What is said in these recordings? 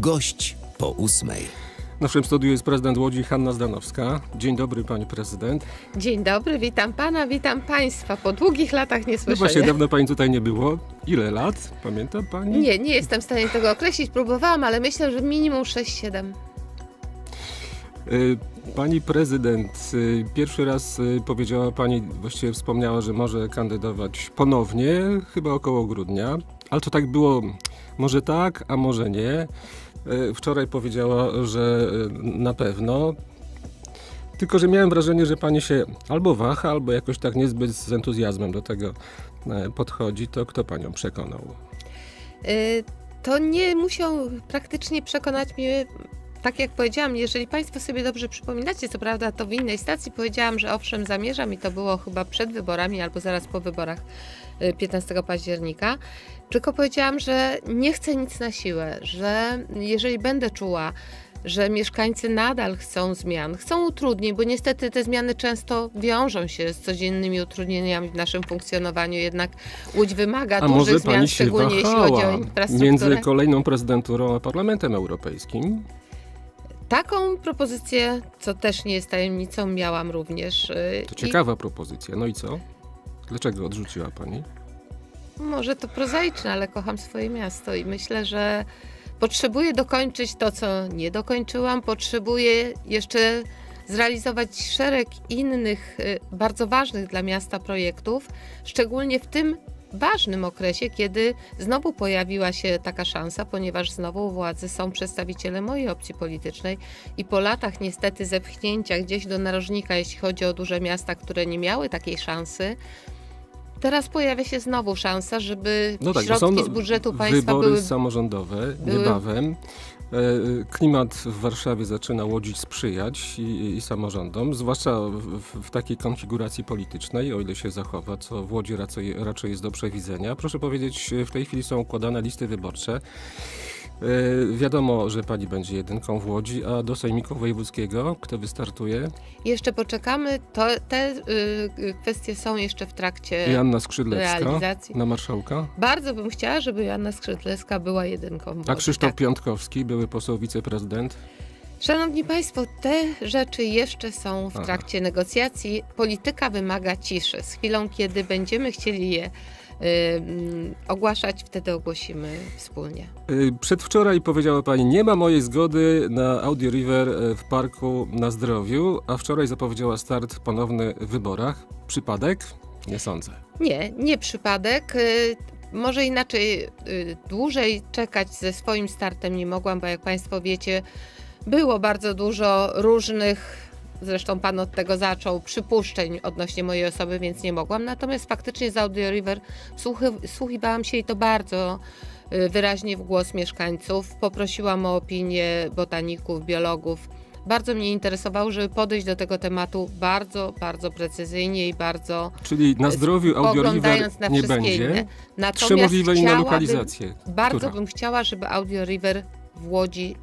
Gość po ósmej. W naszym studiu jest prezydent Łodzi Hanna Zdanowska. Dzień dobry pani prezydent. Dzień dobry, witam pana, witam państwa. Po długich latach nie No słyszenia. właśnie dawno pani tutaj nie było. Ile lat? Pamięta pani? Nie, nie jestem w stanie tego określić. Próbowałam, ale myślę, że minimum 6-7. Y, Pani prezydent, y, pierwszy raz y, powiedziała pani, właściwie wspomniała, że może kandydować ponownie, chyba około grudnia. Ale to tak było, może tak, a może nie. Y, Wczoraj powiedziała, że y, na pewno. Tylko, że miałem wrażenie, że pani się albo waha, albo jakoś tak niezbyt z entuzjazmem do tego e, podchodzi. To kto panią przekonał? To nie musiał praktycznie przekonać mnie. Tak jak powiedziałam, jeżeli Państwo sobie dobrze przypominacie, co prawda to w innej stacji powiedziałam, że owszem zamierzam i to było chyba przed wyborami albo zaraz po wyborach 15 października, tylko powiedziałam, że nie chcę nic na siłę, że jeżeli będę czuła, że mieszkańcy nadal chcą zmian, chcą utrudnień, bo niestety te zmiany często wiążą się z codziennymi utrudnieniami w naszym funkcjonowaniu, jednak Łódź wymaga A dużych zmian, szczególnie jeśli chodzi o infrastrukturę. między kolejną prezydenturą a Parlamentem Europejskim? Taką propozycję, co też nie jest tajemnicą, miałam również. y, To i ciekawa propozycja. No i co? Dlaczego odrzuciła pani? Może to prozaiczne, ale kocham swoje miasto i myślę, że potrzebuję dokończyć to, co nie dokończyłam. Potrzebuję jeszcze zrealizować szereg innych y, bardzo ważnych dla miasta projektów, szczególnie w tym ważnym okresie, kiedy znowu pojawiła się taka szansa, ponieważ znowu u władzy są przedstawiciele mojej opcji politycznej i po latach niestety zepchnięcia gdzieś do narożnika, jeśli chodzi o duże miasta, które nie miały takiej szansy, Teraz pojawia się znowu szansa, żeby No tak, środki z budżetu państwa wybory były. samorządowe były- niebawem. E, Klimat w Warszawie zaczyna łodzić sprzyjać i, i samorządom, zwłaszcza w, w, w takiej konfiguracji politycznej, o ile się zachowa, co w Łodzi raczej, raczej jest do przewidzenia. Proszę powiedzieć, w tej chwili są układane listy wyborcze. E, Wiadomo, że pani będzie jedynką w Łodzi, a do Sejmiku Wojewódzkiego kto wystartuje? Jeszcze poczekamy. To, te y, y, kwestie są jeszcze w trakcie Joanna Skrzydlewska realizacji. na marszałka. Bardzo bym chciała, żeby Joanna Skrzydlewska była jedynką. w A Łodzi, Krzysztof tak. Piątkowski, były poseł wiceprezydent. Szanowni Państwo, te rzeczy jeszcze są w Aha. trakcie negocjacji. Polityka wymaga ciszy. Z chwilą, kiedy będziemy chcieli je ogłaszać, wtedy ogłosimy wspólnie. Y, Przedwczoraj powiedziała pani, nie ma mojej zgody na Audi River y, w parku na zdrowiu, a wczoraj zapowiedziała start ponowny w wyborach. Przypadek? Nie sądzę. Nie, nie przypadek. Y, Może inaczej, y, dłużej czekać ze swoim startem nie mogłam, bo jak Państwo wiecie, było bardzo dużo różnych, zresztą Pan od tego zaczął, przypuszczeń odnośnie mojej osoby, więc nie mogłam. Natomiast faktycznie z Audio River wsłuchiwałam się i to bardzo y, wyraźnie w głos mieszkańców. Poprosiłam o opinię botaników, biologów. Bardzo mnie interesowało, żeby podejść do tego tematu bardzo, bardzo precyzyjnie i bardzo Czyli na zdrowiu Audi River spoglądając na nie będzie. inne. Trzy Natomiast możliwe inne lokalizacje. Bardzo Która? bym chciała, żeby Audio River w Łodzi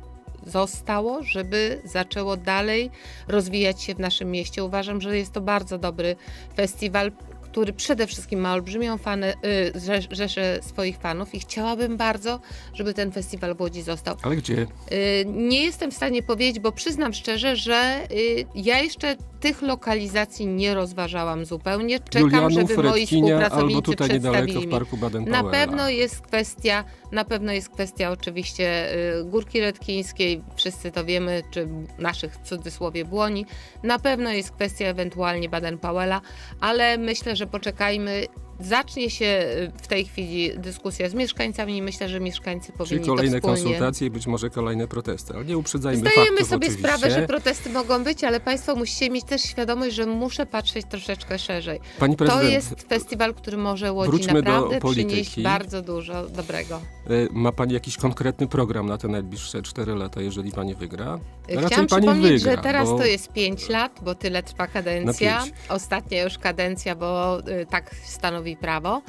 zostało, żeby zaczęło dalej rozwijać się w naszym mieście. Uważam, że jest to bardzo dobry festiwal, który przede wszystkim ma olbrzymią fanę, y, rzesz- rzeszę swoich fanów i chciałabym bardzo, żeby ten festiwal w Łodzi został. Ale gdzie? Y, Nie jestem w stanie powiedzieć, bo przyznam szczerze, że y, ja jeszcze tych lokalizacji nie rozważałam zupełnie. Czekam, Julianów, żeby moi Redkinia albo współpracownicy tutaj niedaleko w parku baden Na pewno jest kwestia, na pewno jest kwestia oczywiście y, Górki Redkińskiej, wszyscy to wiemy, czy naszych w cudzysłowie błoni. Na pewno jest kwestia ewentualnie Baden-Powella, ale myślę, że poczekajmy. Zacznie się y, w tej chwili dyskusja z mieszkańcami i myślę, że mieszkańcy powinni Czyli kolejne to wspólnie... konsultacje i być może kolejne protesty. Ale nie uprzedzajmy Zdajemy faktów sobie oczywiście. sprawę, że protesty mogą być, ale Państwo musicie mieć też świadomość, że muszę patrzeć troszeczkę szerzej. Pani prezydent, To jest festiwal, który może Łodzi naprawdę przynieść bardzo dużo dobrego. y, ma pani jakiś konkretny program na te najbliższe 4 lata, jeżeli pani wygra? Raczej Chciałam pani przypomnieć, wygra, że teraz bo... to jest 5 lat, bo tyle trwa kadencja. Ostatnia już kadencja, bo y, tak stanowi prawo.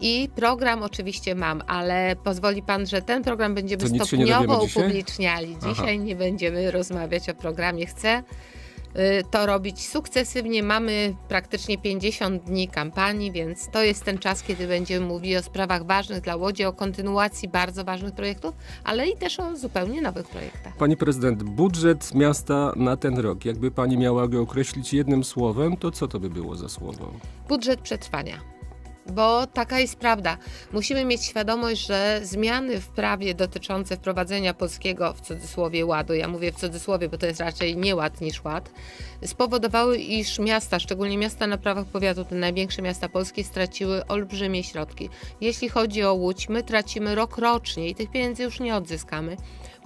I program oczywiście mam, ale pozwoli pan, że ten program będziemy To stopniowo dzisiaj? upubliczniali. Aha. Dzisiaj nie będziemy rozmawiać o programie. Chcę y, to robić sukcesywnie. Mamy praktycznie 50 dni kampanii, więc to jest ten czas, kiedy będziemy mówili o sprawach ważnych dla Łodzi, o kontynuacji bardzo ważnych projektów, ale i też o zupełnie nowych projektach. Pani prezydent, budżet miasta na ten rok, jakby pani miała go określić jednym słowem, to co to by było za słowo? Budżet przetrwania. Bo taka jest prawda. Musimy mieć świadomość, że zmiany w prawie dotyczące wprowadzenia polskiego w cudzysłowie ładu, ja mówię w cudzysłowie, bo to jest raczej nie ład niż ład, spowodowały, iż miasta, szczególnie miasta na prawach powiatu, te największe miasta polskie, straciły olbrzymie środki. Jeśli chodzi o Łódź, my tracimy rok rocznie i tych pieniędzy już nie odzyskamy.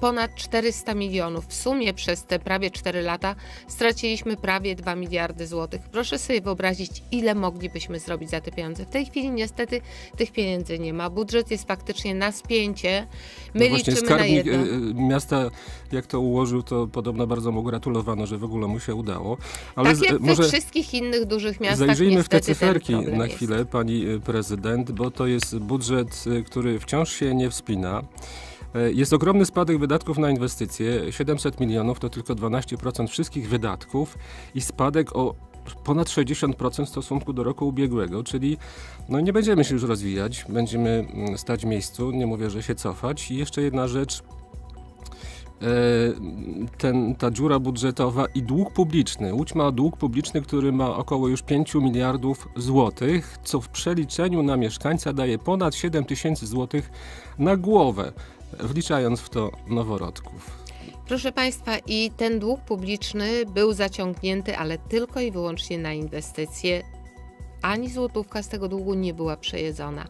Ponad 400 milionów. W sumie przez te prawie 4 lata straciliśmy prawie 2 miliardy złotych. Proszę sobie wyobrazić, ile moglibyśmy zrobić za te pieniądze. W tej chwili niestety tych pieniędzy nie ma. Budżet jest faktycznie na spięcie. My no właśnie liczymy na skarbnik jedno. y, y, miasta, jak to ułożył, to podobno bardzo mu gratulowano, że w ogóle mu się udało. Ale tak jak może we wszystkich innych dużych miastach zajrzyjmy w te cyferki na jest. chwilę, pani y, prezydent, bo to jest budżet, y, który wciąż się nie wspina. E, Jest ogromny spadek wydatków na inwestycje. 700 milionów to tylko 12% wszystkich wydatków i spadek o ponad 60% w stosunku do roku ubiegłego, czyli no nie będziemy się już rozwijać, będziemy mm, stać w miejscu, nie mówię, że się cofać. I jeszcze jedna rzecz, ten, ta dziura budżetowa i dług publiczny. Łódź ma dług publiczny, który ma około już 5 miliardów złotych, co w przeliczeniu na mieszkańca daje ponad 7 tysięcy złotych na głowę, wliczając w to noworodków. Proszę Państwa, i ten dług publiczny był zaciągnięty, ale tylko i wyłącznie na inwestycje. Ani złotówka z tego długu nie była przejedzona.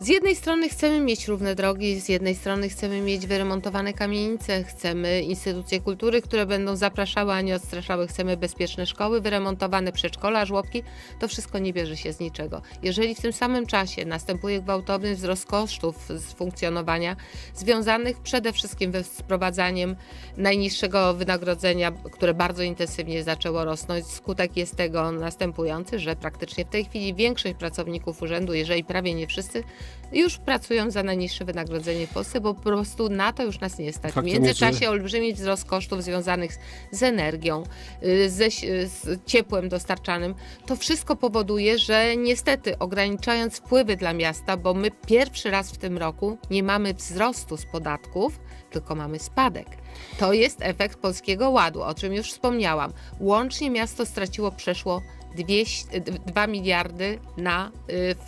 Z jednej strony chcemy mieć równe drogi, z jednej strony chcemy mieć wyremontowane kamienice, chcemy instytucje kultury, które będą zapraszały, a nie odstraszały, chcemy bezpieczne szkoły, wyremontowane przedszkola, żłobki. To wszystko nie bierze się z niczego. Jeżeli w tym samym czasie następuje gwałtowny wzrost kosztów z funkcjonowania, związanych przede wszystkim ze wprowadzaniem najniższego wynagrodzenia, które bardzo intensywnie zaczęło rosnąć. Skutek jest tego następujący, że praktycznie w tej chwili większość pracowników urzędu, jeżeli prawie nie wszyscy, już pracują za najniższe wynagrodzenie w Polsce, bo po prostu na to już nas nie stać. W międzyczasie olbrzymi wzrost kosztów związanych z, energią, y, ze, z ciepłem dostarczanym. To wszystko powoduje, że niestety ograniczając wpływy dla miasta, bo my pierwszy raz w tym roku nie mamy wzrostu z podatków, tylko mamy spadek. To jest efekt Polskiego Ładu, o czym już wspomniałam. Łącznie miasto straciło przeszło 200, 2 miliardy na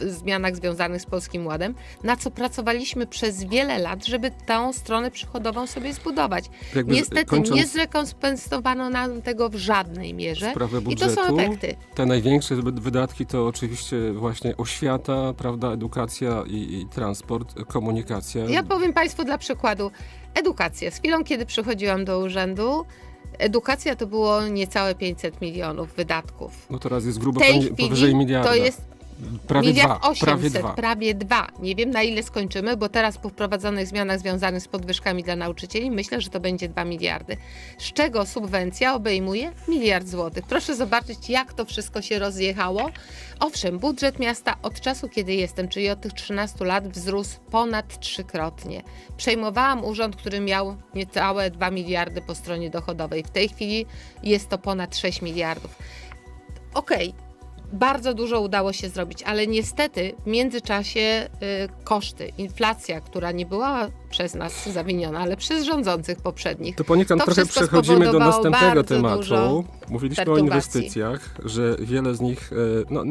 y, zmianach związanych z Polskim Ładem, na co pracowaliśmy przez wiele lat, żeby tę stronę przychodową sobie zbudować. Jakby Niestety kończąc- nie zrekompensowano nam tego w żadnej mierze. sprawę I to są budżetu. efekty. Te największe wy- wydatki to oczywiście właśnie oświata, prawda, edukacja i, i transport, komunikacja. Ja powiem Państwu dla przykładu. Edukacja. Z chwilą, kiedy przychodziłam do urzędu, edukacja to było niecałe 500 milionów wydatków. No teraz jest grubo tej chwili powyżej miliarda. to jest prawie miliard dwa, 800, prawie dwa. prawie dwa. Nie wiem na ile skończymy, bo teraz po wprowadzonych zmianach związanych z podwyżkami dla nauczycieli myślę, że to będzie 2 miliardy. Z czego subwencja obejmuje miliard złotych. Proszę zobaczyć, jak to wszystko się rozjechało. Owszem, budżet miasta od czasu, kiedy jestem, czyli od tych 13 lat, wzrósł ponad trzykrotnie. Przejmowałam urząd, który miał niecałe 2 miliardy po stronie dochodowej. W tej chwili jest to ponad 6 miliardów. Okej, bardzo dużo udało się zrobić, ale niestety w międzyczasie y, koszty, inflacja, która nie była przez nas zawiniona, ale przez rządzących poprzednich. To poniekąd To trochę przechodzimy do następnego tematu. Mówiliśmy o inwestycjach, że wiele z nich e, no,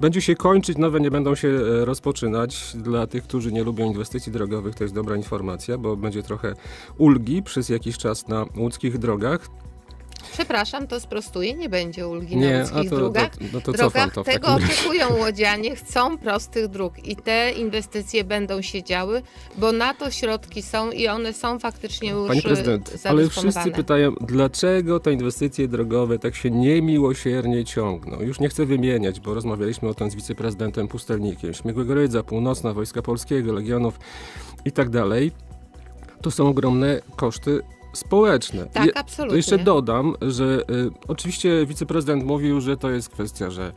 będzie się kończyć, nowe nie będą się e, rozpoczynać. Dla tych, którzy nie lubią inwestycji drogowych, to jest dobra informacja, bo będzie trochę ulgi przez jakiś czas na łódzkich drogach. Przepraszam, to sprostuję, nie będzie ulgi Nie, na ludzkich to, to, drogach. no to cofam drogach to w tego oczekują łodzianie, chcą prostych dróg i te inwestycje będą się działy, bo na to środki są i one są faktycznie już Pani y, prezydent, ale wszyscy pytają, dlaczego te inwestycje drogowe tak się niemiłosiernie ciągną? Już nie chcę wymieniać, bo rozmawialiśmy o tym z wiceprezydentem Pustelnikiem. Śmigłego Rydza, Północna, Wojska Polskiego, Legionów i tak dalej. To są ogromne koszty społeczne. Tak, Je- absolutnie. To jeszcze dodam, że y, oczywiście wiceprezydent mówił, że to jest kwestia, że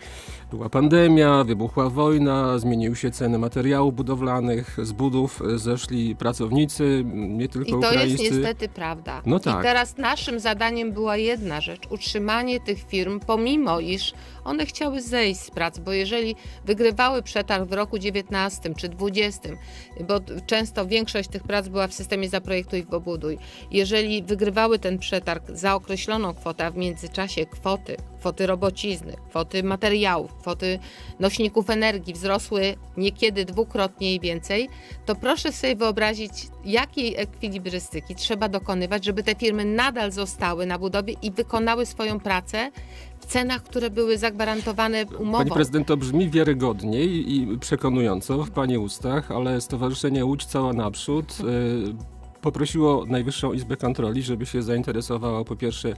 była pandemia, wybuchła wojna, zmieniły się ceny materiałów budowlanych, z budów e, zeszli pracownicy, m, nie tylko I to jest niestety prawda. No tak. I teraz naszym zadaniem była jedna rzecz, utrzymanie tych firm, pomimo iż one chciały zejść z prac, bo jeżeli wygrywały przetarg w roku 19 czy 20, bo często większość tych prac była w systemie zaprojektuj i pobuduj, jeżeli wygrywały ten przetarg za określoną kwotę, a w międzyczasie kwoty, kwoty robocizny, kwoty materiałów, kwoty nośników energii wzrosły niekiedy dwukrotnie i więcej, to proszę sobie wyobrazić, jakiej ekwilibrystyki trzeba dokonywać, żeby te firmy nadal zostały na budowie i wykonały swoją pracę w cenach, które były zagwarantowane umową. Pani prezydent, to brzmi wiarygodnie i przekonująco w Pani ustach, ale Stowarzyszenie Łódź Cała Naprzód e, poprosiło Najwyższą Izbę Kontroli, żeby się zainteresowała po pierwsze,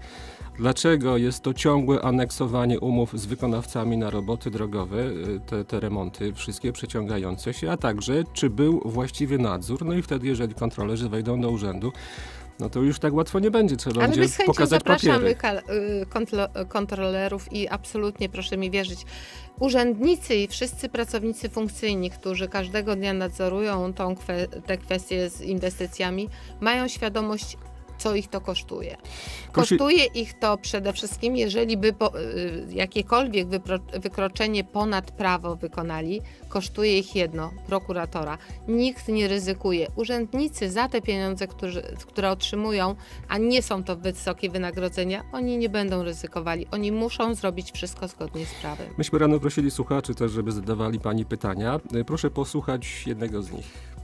dlaczego jest to ciągłe aneksowanie umów z wykonawcami na roboty drogowe, e, te, te remonty wszystkie przeciągające się, a także czy był właściwy nadzór. No i wtedy, jeżeli kontrolerzy wejdą do urzędu, no to już tak łatwo nie będzie, trzeba Ale będzie pokazać zapraszamy papiery. y, kontro- kontrolerów i absolutnie proszę mi wierzyć, urzędnicy i wszyscy pracownicy funkcyjni, którzy każdego dnia nadzorują tą te kwestie z inwestycjami, mają świadomość, co ich to kosztuje. Kosztuje ich to przede wszystkim, jeżeli by po, y, jakiekolwiek wykroczenie ponad prawo wykonali, kosztuje ich jedno prokuratora. Nikt nie ryzykuje. Urzędnicy za te pieniądze, którzy, które otrzymują, a nie są to wysokie wynagrodzenia, oni nie będą ryzykowali. Oni muszą zrobić wszystko zgodnie z prawem. Myśmy rano prosili słuchaczy też, żeby zadawali Pani pytania. E, Proszę posłuchać jednego z nich.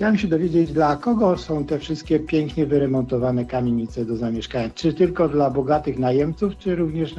Chciałem się dowiedzieć, dla kogo są te wszystkie pięknie wyremontowane kamienice do zamieszkania? Czy tylko dla bogatych najemców, czy również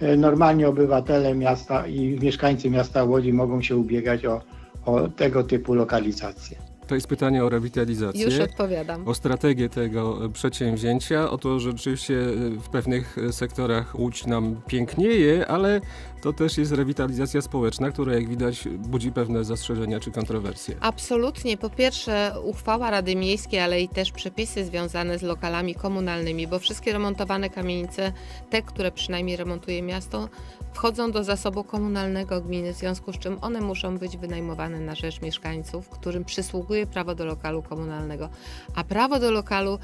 e, normalni obywatele miasta i mieszkańcy miasta Łodzi mogą się ubiegać o, o tego typu lokalizacje? To jest pytanie o rewitalizację. Już odpowiadam. O strategię tego e, przedsięwzięcia, o to, że rzeczywiście e, w pewnych e, sektorach Łódź nam pięknieje, ale to też jest rewitalizacja społeczna, która jak widać budzi pewne zastrzeżenia czy kontrowersje. Absolutnie. Po pierwsze, uchwała Rady Miejskiej, ale i też przepisy związane z lokalami komunalnymi, bo wszystkie remontowane kamienice, te, które przynajmniej remontuje miasto, wchodzą do zasobu komunalnego gminy, w związku z czym one muszą być wynajmowane na rzecz mieszkańców, którym przysługuje prawo do lokalu komunalnego. A prawo do lokalu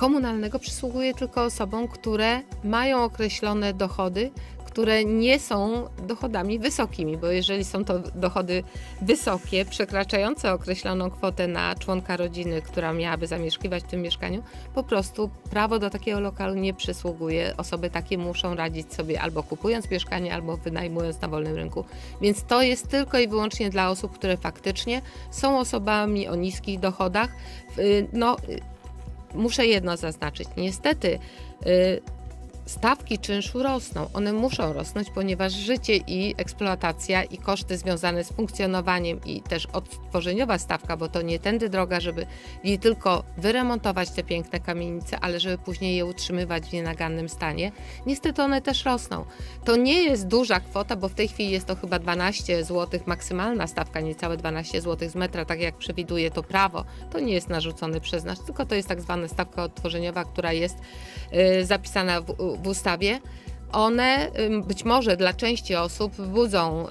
komunalnego przysługuje tylko osobom, które mają określone dochody, które nie są dochodami wysokimi, bo jeżeli są to dochody wysokie, przekraczające określoną kwotę na członka rodziny, która miałaby zamieszkiwać w tym mieszkaniu, po prostu prawo do takiego lokalu nie przysługuje. Osoby takie muszą radzić sobie albo kupując mieszkanie, albo wynajmując na wolnym rynku. Więc to jest tylko i wyłącznie dla osób, które faktycznie są osobami o niskich dochodach. Y, No, muszę jedno zaznaczyć. Niestety y, stawki czynszu rosną. One muszą rosnąć, ponieważ życie i eksploatacja i koszty związane z funkcjonowaniem i też odtworzeniowa stawka, bo to nie tędy droga, żeby nie tylko wyremontować te piękne kamienice, ale żeby później je utrzymywać w nienagannym stanie. Niestety one też rosną. To nie jest duża kwota, bo w tej chwili jest to chyba 12 zł, maksymalna stawka, niecałe 12 zł z metra, tak jak przewiduje to prawo. To nie jest narzucone przez nas, tylko to jest tak zwana stawka odtworzeniowa, która jest y, zapisana w, w ustawie. One być może dla części osób budzą y,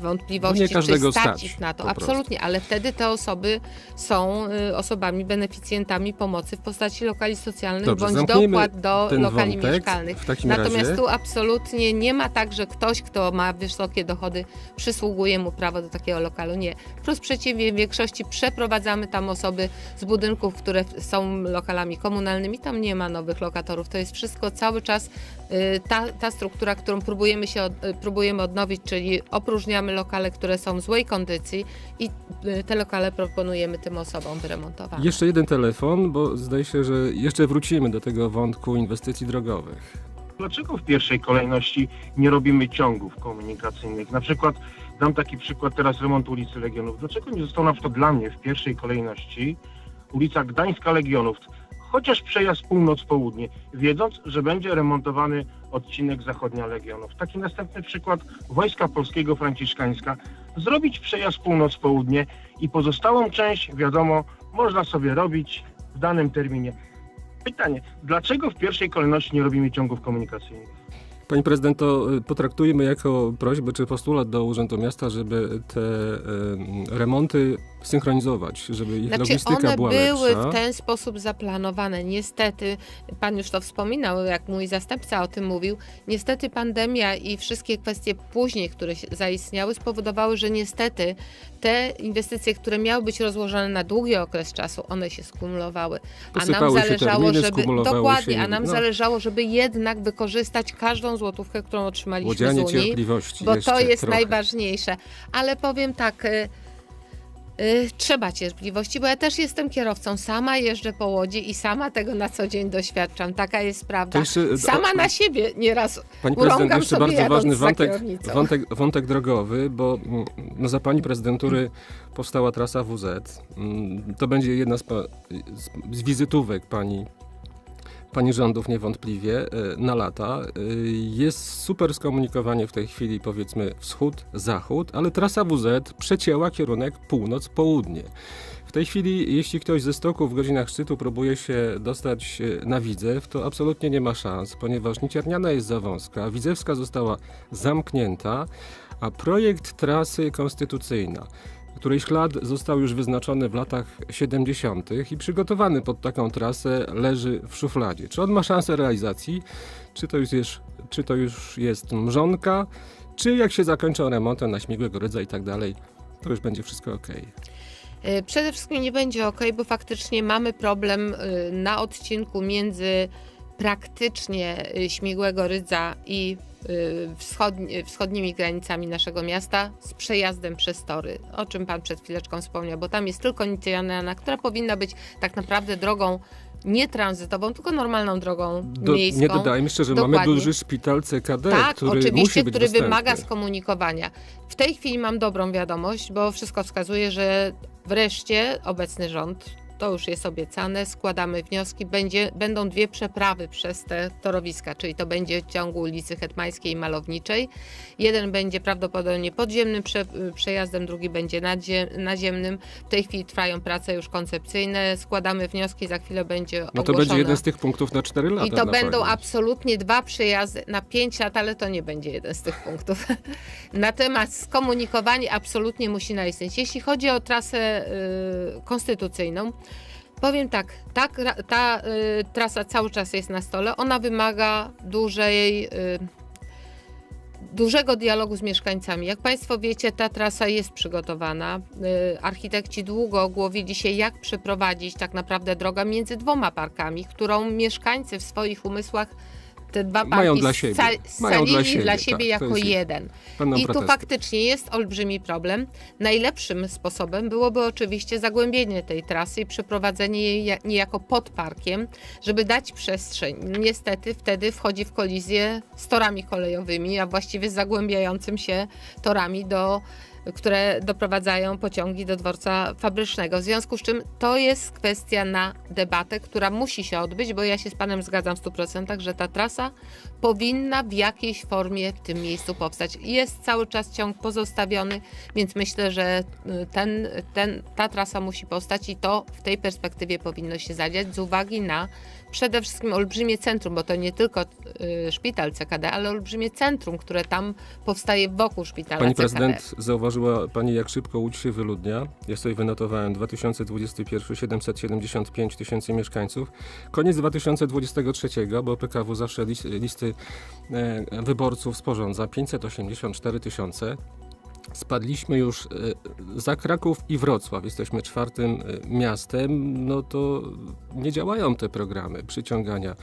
wątpliwości, nie każdego czy stać stać, ich na to. Absolutnie, ale wtedy te osoby są y, osobami beneficjentami pomocy w postaci lokali socjalnych Dobrze, bądź dopłat do lokali wątek mieszkalnych. Natomiast razie. tu absolutnie nie ma tak, że ktoś, kto ma wysokie dochody, przysługuje mu prawo do takiego lokalu. Nie. Wprost przeciwnie, w większości przeprowadzamy tam osoby z budynków, które są lokalami komunalnymi. Tam nie ma nowych lokatorów. To jest wszystko cały czas y, ta, ta struktura, którą próbujemy, się y, próbujemy odnowić, czyli opróżniamy lokale, które są w złej kondycji i y, te lokale proponujemy tym osobom wyremontować. Jeszcze jeden telefon, bo zdaje się, że jeszcze wrócimy do tego wątku inwestycji drogowych. Dlaczego w pierwszej kolejności nie robimy ciągów komunikacyjnych? Na przykład, dam taki przykład teraz remontu ulicy Legionów. Dlaczego nie został na przykład dla mnie w pierwszej kolejności ulica Gdańska Legionów, chociaż przejazd północ-południe, wiedząc, że będzie remontowany odcinek zachodnia Legionów. Taki następny przykład Wojska Polskiego Franciszkańska. Zrobić przejazd północ-południe i pozostałą część, wiadomo, można sobie robić w danym terminie. Pytanie, dlaczego w pierwszej kolejności nie robimy ciągów komunikacyjnych? Pani prezydent, to y, potraktujmy jako prośbę czy postulat do Urzędu Miasta, żeby te y, remonty synchronizować, żeby ich Znaczy logistyka one była były lepsza. w ten sposób zaplanowane. Niestety, pan już to wspominał, jak mój zastępca o tym mówił, niestety pandemia i wszystkie kwestie później, które zaistniały, spowodowały, że niestety te inwestycje, które miały być rozłożone na długi okres czasu, one się skumulowały. A nam zależało, terminy, żeby dokładnie, się, a nam no. zależało, żeby jednak wykorzystać każdą złotówkę, którą otrzymaliśmy Łodzianie z Unii bo to jest trochę. najważniejsze. Ale powiem tak. Y, y, trzeba cierpliwości, bo ja też jestem kierowcą. Sama jeżdżę po łodzi i sama tego na co dzień doświadczam. Taka jest prawda. Jeszcze- Sama o- na siebie nieraz Pani prezydent, jeszcze sobie bardzo ważny wątek, wątek, wątek drogowy, bo mm, no, za pani prezydentury powstała trasa WZ. Mm, To będzie jedna z, z wizytówek pani, pani rządów niewątpliwie e, na lata. E, Jest super skomunikowanie w tej chwili powiedzmy wschód-zachód, ale trasa WZ przecięła kierunek północ-południe. W tej chwili, jeśli ktoś ze stoku w godzinach szczytu próbuje się dostać e, na Widzew, to absolutnie nie ma szans, ponieważ Nicierniana jest za wąska, Widzewska została zamknięta, a projekt trasy konstytucyjna, której ślad został już wyznaczony w latach 70. i przygotowany pod taką trasę, leży w szufladzie. Czy on ma szansę realizacji? Czy to już jest, czy to już jest mrzonka? Czy jak się zakończą remontem na Śmigłego Rydza i tak dalej, to już będzie wszystko ok. Y, Przede wszystkim nie będzie ok, bo faktycznie mamy problem y, na odcinku między praktycznie y, Śmigłego Rydza i wschodni, wschodnimi granicami naszego miasta z przejazdem przez tory, o czym pan przed chwileczką wspomniał, bo tam jest tylko Nicjana, która powinna być tak naprawdę drogą nie tranzytową, tylko normalną drogą Do, miejską. nie dodajmy jeszcze, że mamy Dokładnie. duży szpital CKD, Tak, który musi oczywiście, który dostępny. wymaga skomunikowania. W tej chwili mam dobrą wiadomość, bo wszystko wskazuje, że wreszcie obecny rząd, to już jest obiecane, składamy wnioski, będzie, będą dwie przeprawy przez te torowiska, czyli to będzie w ciągu ulicy Hetmańskiej i Malowniczej. Jeden będzie prawdopodobnie podziemnym prze, przejazdem, drugi będzie nadzie, naziemnym. W tej chwili trwają prace już koncepcyjne, składamy wnioski, za chwilę będzie No to ogłoszone. będzie jeden z tych punktów na 4 lata. I to będą pamięć. absolutnie dwa przejazdy na 5 lat, ale to nie będzie jeden z tych punktów. Natomiast skomunikowanie absolutnie musi naistnieć. Jeśli chodzi o trasę y, konstytucyjną, powiem tak, ta, ta y, trasa cały czas jest na stole. Ona wymaga dużej. Y, Dużego dialogu z mieszkańcami. Jak Państwo wiecie, ta trasa jest przygotowana. Y, Architekci długo głowili się, jak przeprowadzić tak naprawdę drogę między dwoma parkami, którą mieszkańcy w swoich umysłach te dwa parki Mają dla siebie. Mają dla scalili dla siebie, siebie, tak, jako jeden. I tu faktycznie jest olbrzymi problem. Najlepszym sposobem byłoby oczywiście zagłębienie tej trasy i przeprowadzenie jej ja- niejako pod parkiem, żeby dać przestrzeń. Niestety wtedy wchodzi w kolizję z torami kolejowymi, a właściwie z zagłębiającym się torami do które doprowadzają pociągi do dworca fabrycznego. W związku z czym to jest kwestia na debatę, która musi się odbyć, bo ja się z Panem zgadzam w 100%, że ta trasa powinna w jakiejś formie w tym miejscu powstać. Jest cały czas ciąg pozostawiony, więc myślę, że y, ten, ten, ta trasa musi powstać i to w tej perspektywie powinno się zadziać z uwagi na przede wszystkim olbrzymie centrum, bo to nie tylko y, szpital CKD, ale olbrzymie centrum, które tam powstaje wokół szpitala Pani CKD. prezydent, zauważyła Pani, jak szybko Łódź się wyludnia. Ja sobie wynotowałem 2021 775 tysięcy mieszkańców. Koniec 2023, bo PKW zawsze lis, listy e, wyborców sporządza 584 tysiące. Spadliśmy już e, za Kraków i Wrocław. Jesteśmy czwartym e, miastem. No to nie działają te programy przyciągania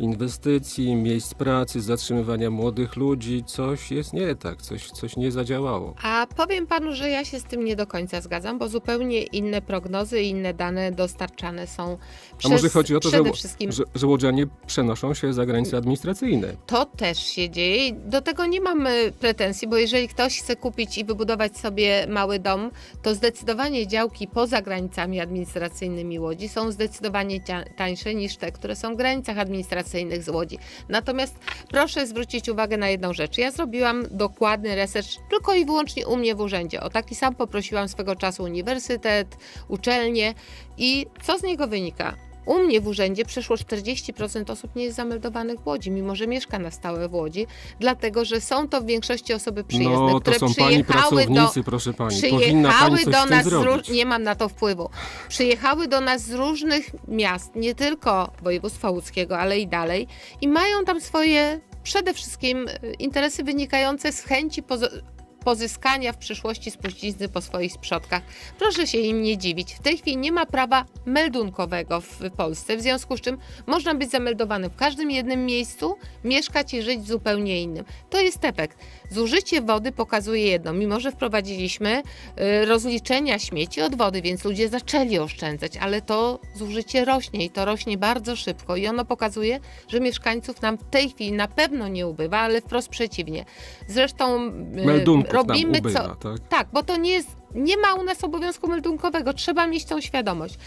inwestycji, miejsc pracy, zatrzymywania młodych ludzi. Coś jest nie tak, coś, coś nie zadziałało. A powiem panu, że ja się z tym nie do końca zgadzam, bo zupełnie inne prognozy inne dane dostarczane są przez A może chodzi o to, że, wszystkim że, że łodzianie przenoszą się za granice administracyjne? To też się dzieje. Do tego nie mamy pretensji, bo jeżeli ktoś chce kupić i wybudować sobie mały dom, to zdecydowanie działki poza granicami administracyjnymi Łodzi są zdecydowanie tańsze niż te, które są w granicach administracyjnych z Łodzi. Natomiast proszę zwrócić uwagę na jedną rzecz. Ja zrobiłam dokładny research tylko i wyłącznie u mnie w urzędzie. O taki sam poprosiłam swego czasu uniwersytet, uczelnie i co z niego wynika? U mnie w urzędzie przeszło 40% osób nie jest zameldowanych w Łodzi, mimo że mieszka na stałe w Łodzi, dlatego że są to w większości osoby przyjezdne, No, to które są pani przyjechały do proszę pani. Przyjechały pani do nas, z nie mam na to wpływu, przyjechały do nas z różnych miast, nie tylko województwa łódzkiego, ale i dalej i mają tam swoje przede wszystkim e, interesy wynikające z chęci pozyskania w przyszłości spuścizny po swoich sprzodkach. Proszę się im nie dziwić. W tej chwili nie ma prawa meldunkowego w Polsce, w związku z czym można być zameldowany w każdym jednym miejscu, mieszkać i żyć w zupełnie innym. To jest efekt. Zużycie wody pokazuje jedno. Mimo, że wprowadziliśmy y, rozliczenia śmieci od wody, więc ludzie zaczęli oszczędzać, ale to zużycie rośnie i to rośnie bardzo szybko i ono pokazuje, że mieszkańców nam w tej chwili na pewno nie ubywa, ale wprost przeciwnie. Zresztą y, Meldunków robimy ubywa, co, tak? tak, bo to nie jest, nie ma u nas obowiązku meldunkowego, trzeba mieć tą świadomość.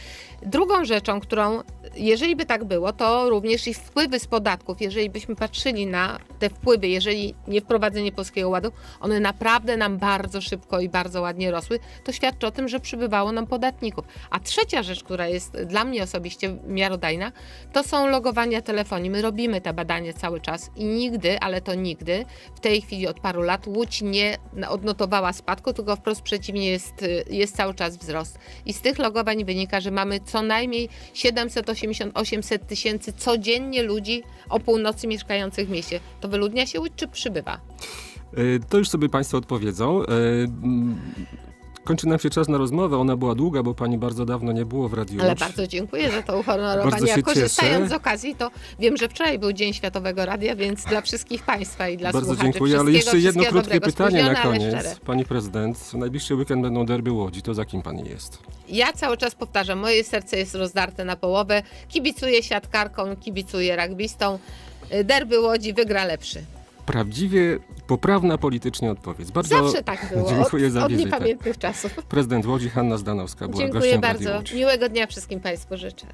Drugą rzeczą, którą, jeżeli by tak było, to również i wpływy z podatków, jeżeli byśmy patrzyli na te wpływy, jeżeli nie wprowadzenie Polskiego Ładu, one naprawdę nam bardzo szybko i bardzo ładnie rosły, to świadczy o tym, że przybywało nam podatników. A trzecia rzecz, która jest dla mnie osobiście miarodajna, to są logowania telefonii. My robimy te badania cały czas i nigdy, ale to nigdy, w tej chwili od paru lat Łódź nie odnotowała spadku, tylko wprost przeciwnie jest, jest cały czas wzrost. I z tych logowań wynika, że mamy co najmniej 780-800 tysięcy codziennie ludzi o północy mieszkających w mieście. To wyludnia się czy przybywa? Y, To już sobie Państwo odpowiedzą. Kończy nam się czas na rozmowę. Ona była długa, bo Pani bardzo dawno nie było w Radiu Ale bardzo dziękuję za to uhonorowanie. A korzystając cieszę. z okazji, to wiem, że wczoraj był Dzień Światowego Radia, więc dla wszystkich Państwa i dla Bardzo słuchaczy dziękuję, ale jeszcze jedno krótkie pytanie na koniec. Pani prezydent, w najbliższy weekend będą derby Łodzi. To za kim Pani jest? Ja cały czas powtarzam, moje serce jest rozdarte na połowę. Kibicuję siatkarką, kibicuję rugbystą. Derby Łodzi wygra lepszy. Prawdziwie poprawna politycznie odpowiedź. Bardzo Zawsze tak było, dziękuję od, za od wizytę. niepamiętnych czasów. Prezydent Łodzi Hanna Zdanowska była Dziękuję gościem bardzo. Miłego dnia wszystkim Państwu życzę.